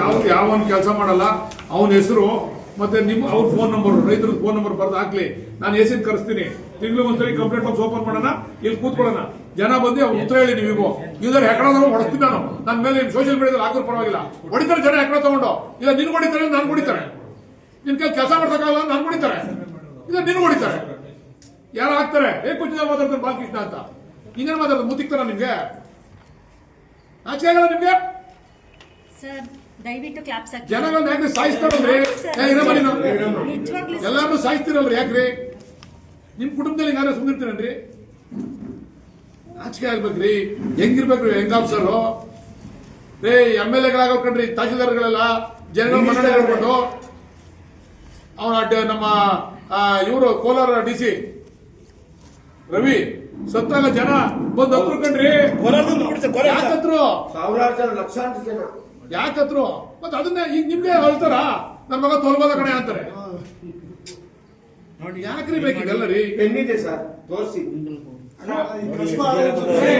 ಯಾವ ಯಾವನ್ ಕೆಲಸ ಮಾಡಲ್ಲ. ಅವನ ಹೆಸರು, ಮತ್ತೆ ನಿಮ್ಮ ಅವ್ರ ಫೋನ್ ನಂಬರ್ ರೈತರ ಫೋನ್ ನಂಬರ್ ಬರ್ದು ಹಾಕ್ಲಿ. ನಾನು ಎಸಿನ್ ಕರೆಸ್ತೀನಿ. ತಿಂಗಳು ಒಂದ್ಸರಿ ಕಂಪ್ಲೇಂಟ್ ಬಾಕ್ಸ್ ಓಪನ್ ಮಾಡೋಣ, ಇಲ್ಲಿ ಕೂತ್ಕೊಳ್ಳೋಣ. ಜನ ಬಂದು ಅವ್ರು ಉತ್ತರ ಹೇಳಿ ನೀವು ಇದ್ರ ಹೆಕಡದವ್ರು ಹೊಡಿಸ್ತೀನಿ ನಾನು. ನನ್ನ ಮೇಲೆ ಸೋಷಿಯಲ್ ಮೀಡಿಯಾದಲ್ಲಿ ಹಾಕೋರು ಪರವಾಗಿಲ್ಲ. ಹೊಡಿತಾರೆ ಜನ ಹೆಕಡ ತಗೊಂಡು. ಇಲ್ಲ, ನಿನ್ ಹೊಡಿತಾರೆ ನಾನು ಹೊಡಿತಾರೆ. ನಿನ್ ಕೈ ಕೆಲಸ ಮಾಡ್ಸಕ್ಕಾಗಲ್ಲ ನಾನು ಹೊಡಿತಾರೆ. ಇಲ್ಲ, ನಿನ್ ಹೊಡಿತಾರೆ. ಯಾರು ಹಾಕ್ತಾರೆ? ಏ ಕುಚಿತ ಮಾತಾಡ್ತಾರೆ, ಬಾಲಕೃಷ್ಣ ಅಂತ. ಇನ್ನೇನು ಮಾತಾಡ್ತಾರೆ? ಮುತ್ತಿಕ್ತಾರ ನಿಮ್ಗೆ. ಆಚೆ ಆಗಲ್ಲ ನಿಮ್ಗೆ? ಸರ್ ದಯವಿಟ್ಟು ಕ್ಲಾಪ್ಸ್ ಹಾಕಿ ಜನಗಳನ್ನ ಯಾಕೆ ಸಾಯಿಸ್ತಾರಲ್ರಿ? ನೀನು. ನಿಜವಾಗ್ಲೂ ಸರ್. ಎಲ್ಲಾರನ್ನೂ ಸಾಯಿಸ್ತಿರಲ್ರಿ ಯಾಕ್ರಿ? ನಿಮ್ ಕುಟುಂಬದಲ್ಲಿ ಯಾರು ಸುಂದಿರ್ತೀರನ್ರಿ ನಾಚಿಕೆ ಆಗ್ಬೇಕ್ರಿ. ಹೆಂಗಿರ್ಬೇಕ್ರಿ ಹೆಂಗ್ ಆಫೀಸರ್ ರೇ ಎಂ ಎಲ್ ಎಗಳಾಗ ಕಣ್ರಿ ತಹಸೀಲ್ದಾರ್ಗಳೆಲ್ಲ ಜನಗಳ ಮನ್ನಣೆ ಹೇಳ್ಕೊಂಡು ಅವನ ನಮ್ಮ ಇವರು ಕೋಲಾರ ಡಿ ಸಿ. ರವಿ ಸತ್ತಾಗ ಜನ ಬಂದು ಹತ್ರ ಕಣ್ರಿ. ಯಾಕತ್ರು? ಸಾವಿರಾರು ಜನ ಲಕ್ಷಾಂತರ ಜನ. ಯಾಕತ್ರು? ಮತ್ತೆ ಅದನ್ನ ಈಗ ನಿಮ್ಗೆ ಹೇಳ್ತಾರ? ನನ್ನ ಮಗ ತೋಲ್ಬೋದ ಕಣೆ ಅಂತಾರೆ. ಯಾಕ್ರಿ ಬೇಕಿದೆಲ್ಲ ರೀ ಸರ್ ತೋರಿಸಿ.